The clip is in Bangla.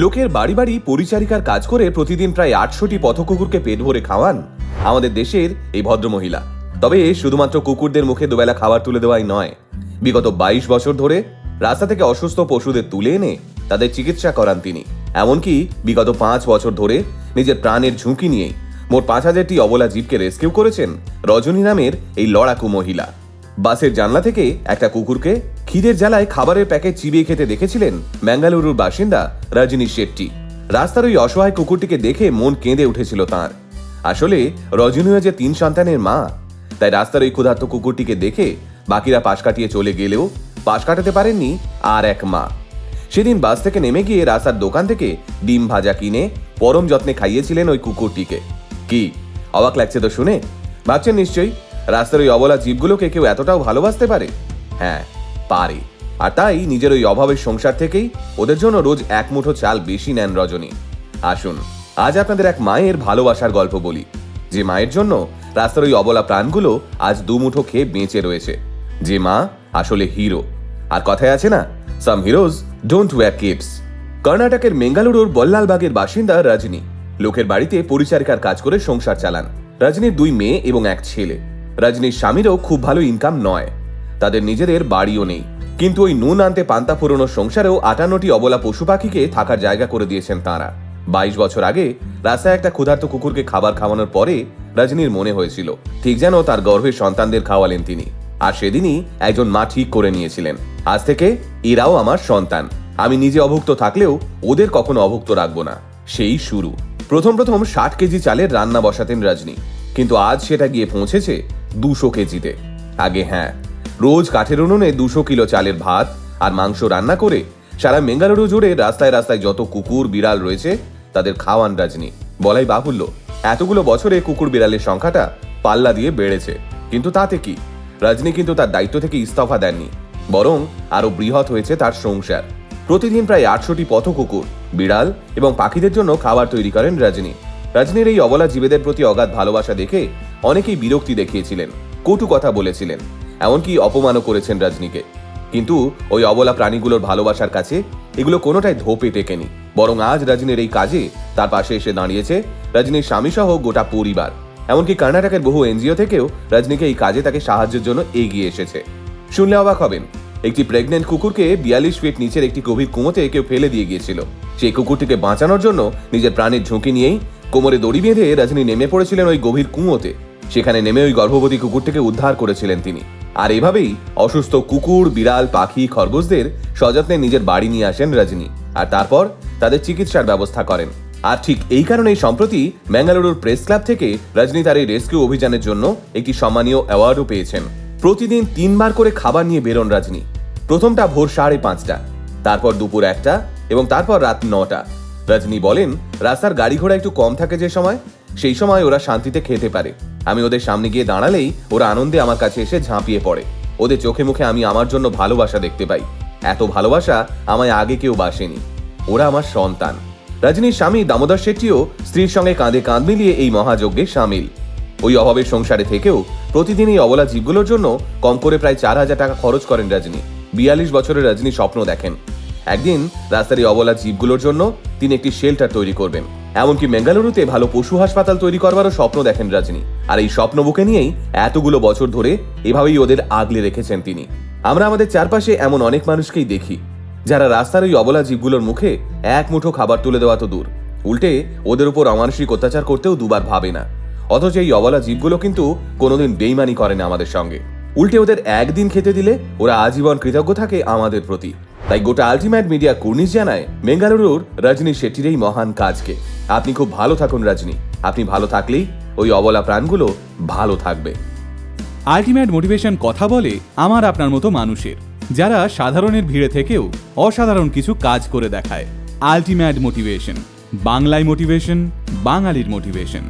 লোকের বাড়ি বাড়ি পরিচারিকার কাজ করে প্রতিদিন প্রায় আটশোটি পথকুকুরকে পেট ভরে খাওয়ান আমাদের দেশের এই ভদ্রমহিলা। তবে শুধুমাত্র কুকুরদের মুখে দুবেলা খাবার তুলে দেওয়াই নয়, বিগত বাইশ বছর ধরে রাস্তা থেকে অসুস্থ পশুদের তুলে এনে তাদের চিকিৎসা করান তিনি। এমনকি বিগত পাঁচ বছর ধরে নিজের প্রাণের ঝুঁকি নিয়ে মোট পাঁচ হাজারটি অবলা জীবকে রেস্কিউ করেছেন রজনী নামের এই লড়াকু মহিলা। বাসের জানলা থেকে একটা কুকুরকে খিদের জ্বালায় খাবারের প্যাকেট চিবিয়ে খেতে দেখেছিলেন বেঙ্গালুরুর বাসিন্দা রজনী শেট্টি। রাস্তার ওই অসহায় কুকুরটিকে দেখে মন কেঁদে উঠেছিল তার। আসলে রজনীও যে তিন সন্তানের মা, তাই রাস্তার ওই ক্ষুধার্ত কুকুরটিকে দেখে বাকিরা পাশ কাটিয়ে চলে গেলেও পাশ কাটাতে পারেননি আর এক মা। সেদিন বাস থেকে নেমে গিয়ে রাস্তার দোকান থেকে ডিম ভাজা কিনে পরম যত্নে খাইয়েছিলেন ওই কুকুরটিকে। কি, অবাক লাগছে তো শুনে? ভাবছেন নিশ্চয়ই রাস্তার ওই অবলা জীবগুলোকে কেউ এতটাও ভালোবাসতে পারে? হ্যাঁ পারে। আর তাই নিজের ওই অভাবের সংসার থেকেই ওদের জন্য রোজ এক মুঠো চাল বেশি নেন রজনী। আসুন, আজ আপনাদের এক মায়ের ভালোবাসার গল্প বলি। যে মায়ের জন্য রাস্তার ওই অবলা প্রাণগুলো আজ দুমুঠো খেয়ে বেঁচে রয়েছে। যে মা আসলে হিরো। আর কথায় আছে না some heroes don't wear capes কর্ণাটকের মেঙ্গালুরুর বল্লালবাগের বাসিন্দা রজনী। লোকের বাড়িতে পরিচারিকার কাজ করে সংসার চালান। রজনীর দুই মেয়ে এবং এক ছেলে। রজনীর স্বামীরও খুব ভালো ইনকাম নয়। তাদের নিজেদের বাড়িও নেই। কিন্তু ওই নুন আনতে পান্তা পুরনো সংসারেও আটান্নটি অবলা পশু পাখিকে থাকার জায়গা করে দিয়েছেন তাঁরা। বাইশ বছর আগে রাস্তায় একটা ক্ষুধার্ত কুকুরকে খাবার খাওয়ানোর পরে রজনীর মনে হয়েছিল, ঠিক যেন তার গর্ভের সন্তানদের খাওয়ালেন তিনি। আর সেদিনই একজন মা ঠিক করে নিয়েছিলেন, আজ থেকে এরাও আমার সন্তান। আমি নিজে অভুক্ত থাকলেও ওদের কখনো অভুক্ত রাখব না। সেই শুরু। প্রথম প্রথম ষাট কেজি চালের রান্না বসাতেন রজনী। কিন্তু আজ সেটা গিয়ে পৌঁছেছে দুশো কেজিতে। আগে হ্যাঁ রোজ কাঠের উনুনে দুশো কিলো চালের ভাত আর মাংস রান্না করে সারা মেঙ্গালুরু জুড়ে রাস্তায় রাস্তায় যত কুকুর, বিড়াল রয়েছে, তাদের খাওয়ান রাজনী। বলাই বাহুল্য, এতগুলো বছরে কুকুর, বিড়ালের সংখ্যাটা পাল্লা দিয়ে বেড়েছে। কিন্তু তাতে কি? রজনী কিন্তু তার দায়িত্ব থেকে ইস্তফা দেননি, বরং আরও বৃহৎ হয়েছে তার সংসার। প্রতিদিন প্রায় আটশোটি পথ কুকুর, বিড়াল এবং পাখিদের জন্য খাবার তৈরি করেন রজনী। রজনীর এই অবলা জীবেদের প্রতি অগাধ ভালোবাসা দেখে অনেকেই বিরক্তি দেখিয়েছিলেন, কটু কথা বলেছিলেন, এমনকি অপমানও করেছেন রজনীকে। কিন্তু ওই অবলা প্রাণীগুলোর ভালোবাসার কাছে এগুলো কোনোটাই ধোপে টেকেনি। বরং আজ রজনীর এই কাজে তার পাশে এসে দাঁড়িয়েছে রজনীর স্বামী সহ গোটা পরিবার। এমনকি কর্ণাটকের বহু এনজিও থেকেও রজনীকে এই কাজে তাকে সাহায্যের জন্য এগিয়ে এসেছে। শুনলে অবাক হবেন, একটি প্রেগনেন্ট কুকুরকে বিয়াল্লিশ ফিট নিচের একটি গভীর কুমোতে কেউ ফেলে দিয়ে গিয়েছিল। সেই কুকুরটিকে বাঁচানোর জন্য নিজের প্রাণের ঝুঁকি নিয়েই কোমরে দড়ি বেঁধে রজনী নেমে পড়েছিলেন ওই গভীর কুঁয়োতে। সেখানে নেমে ওই গর্ভবতী কুকুরটিকে উদ্ধার করেছিলেন তিনি। আর এভাবেই অসুস্থ কুকুর, বিড়াল, পাখি, খরগোশদের সযত্নে নিজের বাড়ি নিয়ে আসেন রজনী। আর তারপর তাদের চিকিৎসার ব্যবস্থা করেন। আর ঠিক এই কারণেই সম্প্রতি ম্যাঙ্গালুরুর প্রেস ক্লাব থেকে রজনী তার এই রেস্কিউ অভিযানের জন্য একটি সম্মানীয় অ্যাওয়ার্ডও পেয়েছেন। প্রতিদিন তিনবার করে খাবার নিয়ে বেরোন রজনী। প্রথমটা ভোর সাড়ে পাঁচটা, তারপর দুপুর একটা এবং তারপর রাত নটা। রজনী বলেন, রাস্তার গাড়ি ঘোড়া একটু কম থাকে যে সময়, সেই সময় ওরা শান্তিতে খেতে পারে। আমি ওদের সামনে গিয়ে দাঁড়ালেই ওরা আনন্দে আমার কাছে এসে ঝাঁপিয়ে পড়ে। ওদের চোখে মুখে আমি আমার জন্য ভালোবাসা দেখতে পাই। এত ভালোবাসা আমায় আগে কেউ বাসেনি। ওরা আমার সন্তান। রজনীর স্বামী দামোদর শেট্টিও স্ত্রীর সঙ্গে কাঁধে কাঁধ মিলিয়ে এই মহাযজ্ঞে সামিল। ওই অভাবের সংসারে থেকেও প্রতিদিন এই অবলা জীবগুলোর জন্য কম করে প্রায় চার হাজার টাকা খরচ করেন রজনী। বিয়াল্লিশ বছরের রজনী স্বপ্ন দেখেন। একদিন রাস্তার এই অবলা জীবগুলোর জন্য তিনি একটি শেল্টার তৈরি করবেন। এমনকি বেঙ্গালুরুতে ভালো পশু হাসপাতাল তৈরি করবারও স্বপ্ন দেখেন রজনী। আর এই স্বপ্ন বুকে নিয়েই এতগুলো বছর ধরে এভাবেই ওদের আগলে রেখেছেন তিনি। আমরা আমাদের চারপাশে এমন অনেক মানুষকেই দেখি, যারা রাস্তার ওই অবলা জীবগুলোর মুখে এক মুঠো খাবার তুলে দেওয়া তো দূর। উল্টে ওদের উপর অমানসিক অত্যাচার করতেও দুবার ভাবে না। অথচ এই অবলা জীবগুলো কিন্তু কোনোদিন বেইমানি করে না আমাদের সঙ্গে। উল্টে ওদের একদিন খেতে দিলে ওরা আজীবন কৃতজ্ঞ থাকে আমাদের প্রতি। তাই গোটা আলটিমেট মিডিয়া কুর্নিশ জানায় বেঙ্গালুরুর রজনী শেট্টির এই মহান কাজকে। আপনি খুব ভালো থাকুন, রজনী। আপনি ভালো থাকলেই ওই অবলা প্রাণগুলো ভালো থাকবে। আলটিমেট মোটিভেশন কথা বলে আমার আপনার মতো মানুষের, যারা সাধারণের ভিড়ে থেকেও অসাধারণ কিছু কাজ করে দেখায়। আলটিমেট মোটিভেশন, বাংলায় মোটিভেশন, বাঙালির মোটিভেশন।